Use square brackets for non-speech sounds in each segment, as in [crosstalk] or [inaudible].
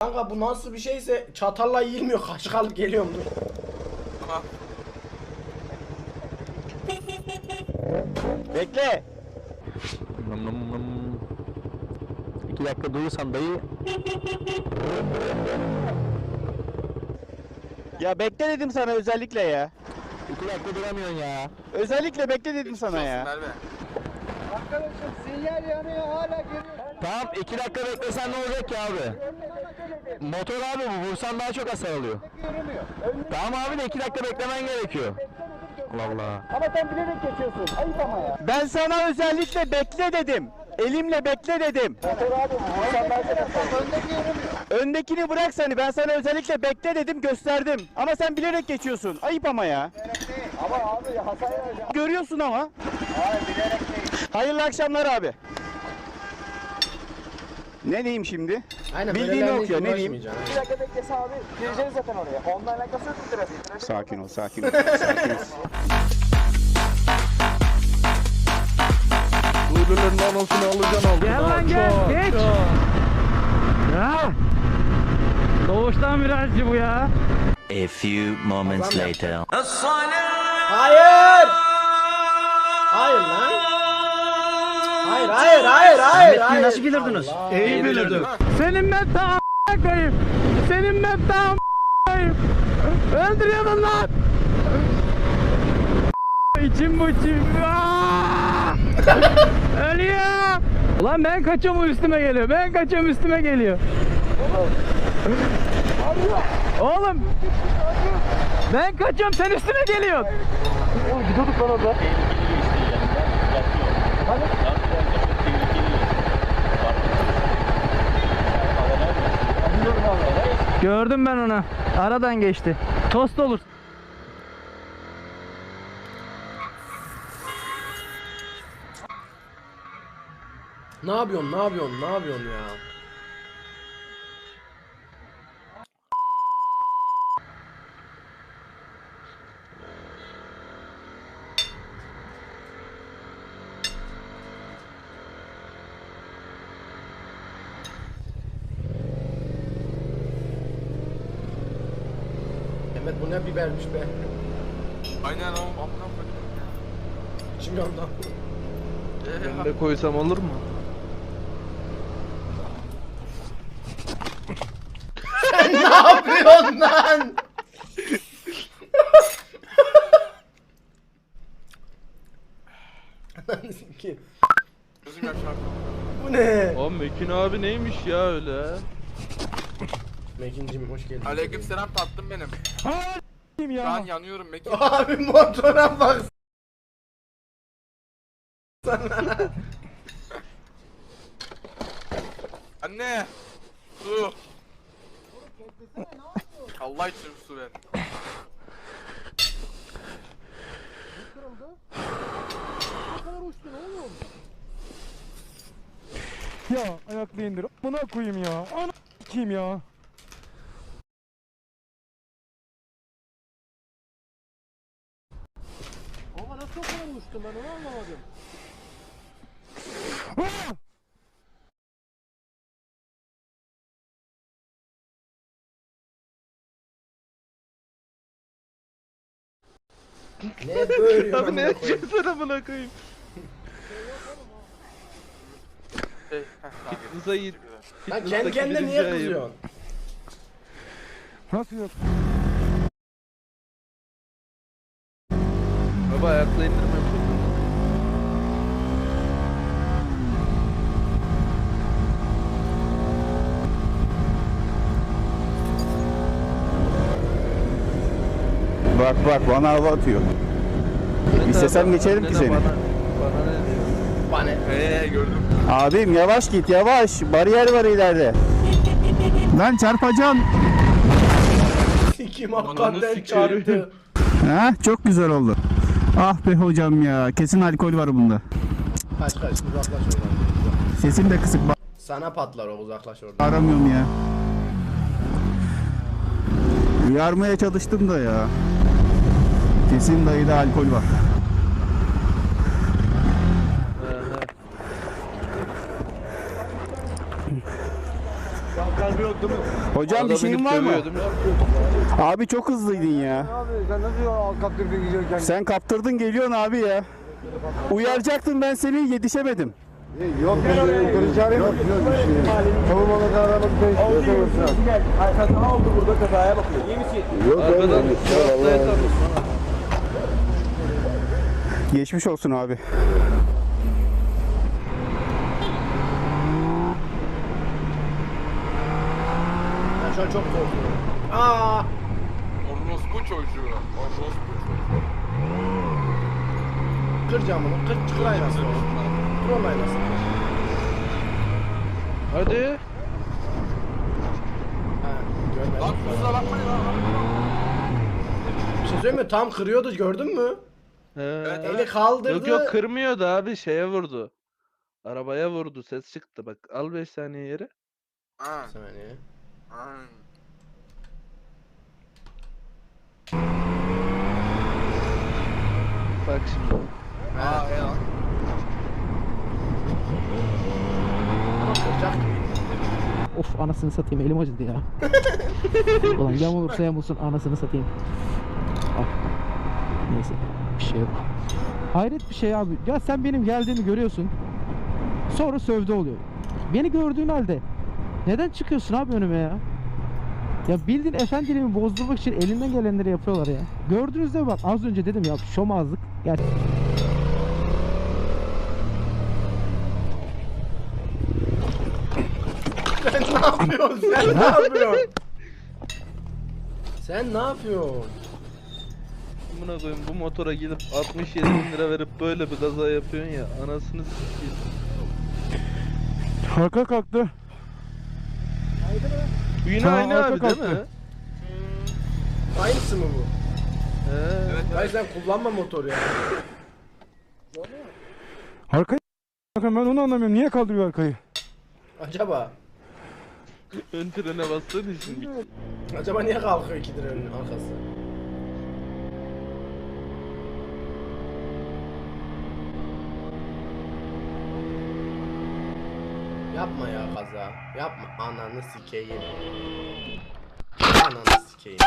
Kanka bu nasıl bir şeyse çatalla yiyilmiyor geliyorum dur. Aha. Bekle. Nım nım nım. İki dakika duyursan dayı. Ya bekle dedim sana özellikle ya. İki dakika duramıyorsun ya. Özellikle bekle dedim sana ya. Merve. Arkadaşım sinyal yanıyor hala geliyor. Tamam iki dakika beklesen ne olacak ki abi? Motor abi bu vursan daha çok hasar alıyor. Tamam abi de iki dakika beklemen gerekiyor. Allah Allah. Ama sen bilerek geçiyorsun. Ayıp ama ya. Ben sana özellikle bekle dedim. Elimle bekle dedim. Motor abi sen ben Önde görünüyor. Öndekini bırak seni. Ben sana özellikle bekle dedim gösterdim. Ama sen bilerek geçiyorsun. Ayıp ama ya. Ama abi hasar vereceğim. Görüyorsun ama. Hayır bilerek değil. Hayırlı akşamlar abi. Ne diyeyim şimdi? Aynen Bildiğini okuyor, ne diyeyim? Bir dakika beklese abi. Gireceğiz zaten oraya. Onunla alakası yok trafiğin. Trafik Sakin ol, sakin ol. [laughs] Sakin ol. [laughs] Uğurluların anonsunu alacaksın aldın. Gel lan gel, geç. Ya. Doğuştan virajcı bu ya. A few moments later. Hayır! Hayır lan. Hayır hayır hayır hayır hayır. Nasıl bilirdiniz? İyi bilirdim. Senin ben tam koyayım. Senin ben tam koyayım. Öldürüyordun lan. İçim bu içim. [laughs] Ölüyor. Ulan ben kaçıyorum üstüme geliyor. Ben kaçıyorum üstüme geliyor. Oğlum. Ben kaçıyorum sen üstüme geliyorsun. Gördüm ben onu. Aradan geçti. Tost olur. Ne yapıyorsun ne yapıyorsun ne yapıyorsun ya? Bu ne bibermiş be. Aynen o. Amına koydum. İçim yandı. Ee, de koysam olur mu? ne yapıyorsun lan? Gözüm yaşardı. Bu ne? O Mekin abi neymiş ya öyle? Mekincim hoş geldin. Aleyküm selam tatlım benim. Kim Şu an yanıyorum Mekin. [laughs] Abi motora bak. [laughs] Anne. Su. Allah için su ver. Ya ayaklı indir. Buna koyayım ya. Ana kim ya? Kadar uçtum ben onu anlamadım. ne böyle Abi ne yapacaksın amına koyayım? Şey, heh, tamam. Fitness'a git. Lan Fitness'taki kendi kendine niye kızıyorsun? Nasıl yok? Baba ayakla indirme. Bak bak bana hava atıyor. İstesem geçerim ki seni. Bana, bana ne diyor? Bana. Ee gördüm. Abim yavaş git yavaş. Bariyer var ileride. Lan çarpacaksın. Sikim Ananı hakikaten çarptı. Ha çok güzel oldu. Ah be hocam ya. Kesin alkol var bunda. Kaç kaç uzaklaş oradan. Sesim de kısık. Sana patlar o uzaklaş oradan. Aramıyorum ya. Uyarmaya çalıştım da ya. Kesin dayıda alkol var. Kalbi Hocam bir şeyin var mı? Abi çok hızlıydın ya. Abi sen nasıl kaptırdın gidiyorken? Sen kaptırdın geliyorsun abi ya. Uyaracaktım ben seni yetişemedim. Yok ya yukarı çağırayım mı? Yok yok bir şey. Tamam ona kadar aramak değiştiriyorsun. Gel. Ay kaza oldu burada kazaya bakıyor. İyi misin? Yok Arkadan tanıdım. Geçmiş olsun abi. Şu an çok korkuyorum. Aa! Orospu çocuğu. Orospu çocuğu. Kır camını. Kır, kır aynasını. Kır onun aynasını. Hadi. Ha, görmedim. Lan kusura bakmayın lan. Bir şey söyleyeyim mi? Tam kırıyordu gördün mü? He. Eli kaldırdı. Yok yok kırmıyordu abi şeye vurdu. Arabaya vurdu ses çıktı bak al 5 saniye yere. Ha. Saniye. Bak şimdi. Aa ya. Of anasını satayım elim acıdı ya. [laughs] Ulan yamulursa yamulsun anasını satayım. Ah. Neyse bir şey yok. Hayret bir şey abi. Ya sen benim geldiğimi görüyorsun. Sonra sövde oluyor. Beni gördüğün halde neden çıkıyorsun abi önüme ya? Ya bildiğin efendiliğimi bozdurmak için elinden gelenleri yapıyorlar ya. Gördüğünüzde bak az önce dedim ya şomazlık. Gerçi Sen ne yapıyorsun? Sen ne yapıyorsun? Sen ne yapıyorsun? Buna koyayım bu motora gidip 67 bin lira verip böyle bir kaza yapıyorsun ya anasını sikeyim. Arka kalktı. Bu yine aynı arka abi değil kalktı. mi? Aynısı mı bu? He. Hayır sen kullanma motoru ya. Arkayı ben onu anlamıyorum. Niye kaldırıyor arkayı? Acaba? Ön trene bastığın için mi? Acaba niye kalkıyor iki direnin arkası? Yapma ya kaza. Yapma. Ananı sikeyim. Ananı sikeyim.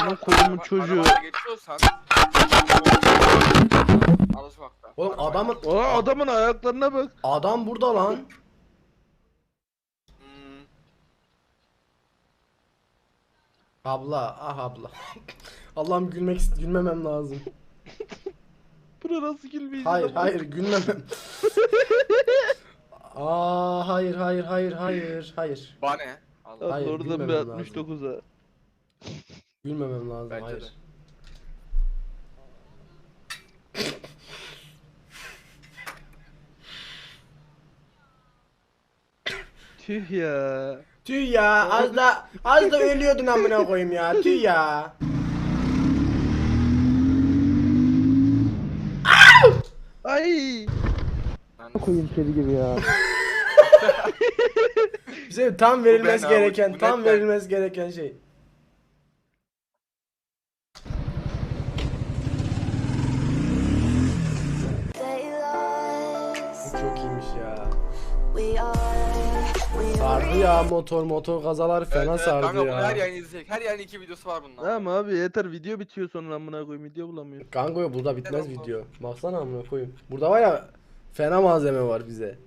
Bunun kolumun çocuğu. Arabaya geçiyorsan. Alışmakta. Oğlum adamın Aa adamın ayaklarına bak. adam burada lan. Hmm. Abla, ah abla. [laughs] Allah'ım gülmek ist- gülmemem lazım. Buna nasıl gülmeyeceğim? Hayır, hayır gülmemem. [laughs] Aa, hayır, hayır, hayır, hayır, hayır. Bana ne? Allah. Hayır, oradan bir gülmemem lazım. 69'a. Gülmemem lazım, Bence hayır. de. Tüh ya. Tüh ya, az da az da ölüyordun amına koyayım ya. Tüh ya. Ay. Koyayım kedi gibi ya. [laughs] Bize tam verilmesi ben abi, gereken, bu tam net ben. verilmesi gereken şey. Bu çok iyiymiş ya. Sardı ya motor motor kazalar fena Evet, evet, sardı kanka bunu her ya. izleyecek. Her yayın iki videosu var bunun. Tamam abi yeter video bitiyor sonra amına koyayım video bulamıyorum. Kanka burada bitmez video. Baksana amına koyayım. Burada var ya fena malzeme var bize.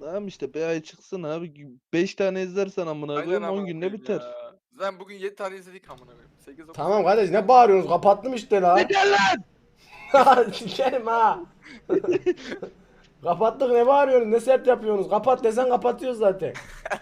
Tamam işte bir ay çıksın abi 5 tane izlersen amına koyayım 10 amına günde biter. Zaten bugün 7 tane izledik amına koyayım. 8 Tamam kardeş ne bağırıyorsunuz? Kapattım işte la. Yeter lan! [laughs] Sikerim ha. [laughs] Kapattık ne bağırıyorsunuz? Ne sert yapıyorsunuz? Kapat desen kapatıyoruz zaten. [laughs]